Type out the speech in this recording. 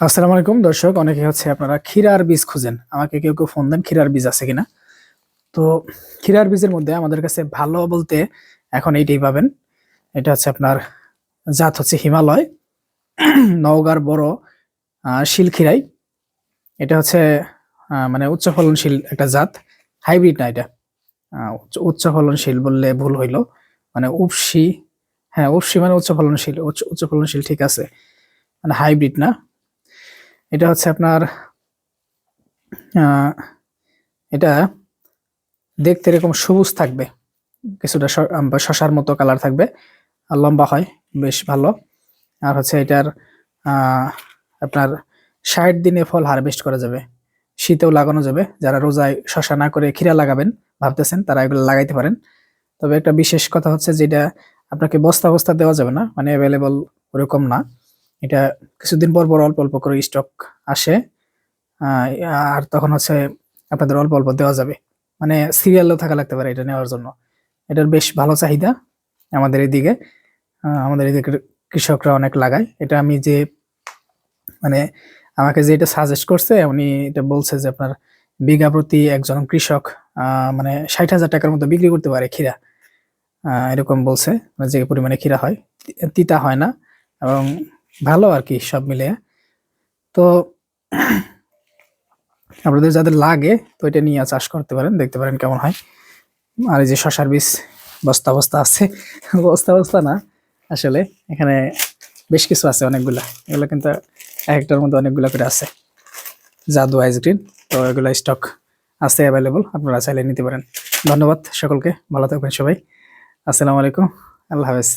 আসসালামু আলাইকুম, দর্শক, অনেকে হচ্ছে আপনারা ক্ষীরার বীজ খুঁজেন। আমাকে কেউ কেউ ফোন দেন, ক্ষীরার বীজ আছে কিনা। তো ক্ষীরার বীজের মধ্যে আমাদের কাছে ভালো বলতে এখন এইটাই পাবেন। এটা হচ্ছে আপনার জাত হচ্ছে হিমালয়, নওগাঁর বড় শিলক্ষীরাই। এটা হচ্ছে মানে উচ্চ ফলনশীল একটা জাত, হাইব্রিড না এটা। উচ্চ- ফলনশীল বললে ভুল হইল। মানে উপসি হ্যাঁ উপসি মানে উচ্চ ফলনশীল উচ্চ ফলনশীল ঠিক আছে। মানে হাইব্রিড না। এটা হচ্ছে আপনার এটা দেখতে এরকম সবুজ থাকবে। কিছুটা শশার মতো কালার থাকবে। আর লম্বা হয়, বেশ ভালো। আর হচ্ছে এটার আপনার ষাট দিনে ফল হারভেস্ট করা যাবে। শীতেও লাগানো যাবে। যারা রোজায় শশা না করে ক্ষীরা লাগাবেন, ভাবতেছেন, তারা এগুলো লাগাইতে পারেন। তবে একটা বিশেষ কথা হচ্ছে যেটা আপনাকে বস্তা বস্তা দেওয়া যাবে না মানে অ্যাভেলেবল ওরকম না। এটা কিছুদিন পর পর অল্প অল্প করে স্টক আসে। আর তখন হচ্ছে আপনাদের অল্প অল্প দেওয়া যাবে। মানে সিরিয়ালও থাকা লাগতে পারে এটা নেওয়ার জন্য। এটার বেশ ভালো চাহিদা আমাদের এদিকে। আমাদের এদিকে কৃষকরা অনেক লাগায়। এটা আমি যে মানে আমাকে যে এটা সাজেস্ট করছে, উনি এটা বলছে যে আপনার বিঘা প্রতি একজন কৃষক মানে ষাট হাজার টাকার মতো বিক্রি করতে পারে ক্ষীরা। এরকম বলছে। মানে যে পরিমাণে ক্ষীরা হয় তিতা হয় না। এবং ভালো আর কি সব মিলিয়ে। তো আপনাদের যাদের লাগে, তো এটা নিয়ে চাষ করতে পারেন, দেখতে পারেন কেমন হয়। আর এই যে শশার বীজ, বস্তা বস্তা আছে। বস্তা বস্তা না, আসলে এখানে বেশ কিছু আছে অনেকগুলা। এগুলো কিন্তু এক একটার মধ্যে অনেকগুলো করে আছে। জাদু আইস গ্রিন তো এগুলো স্টক আছে অ্যাভেলেবল আপনারা চাইলে নিতে পারেন। ধন্যবাদ সকলকে, ভালো থাকবেন সবাই। আসসালামু আলাইকুম, আল্লাহ হাফেজ।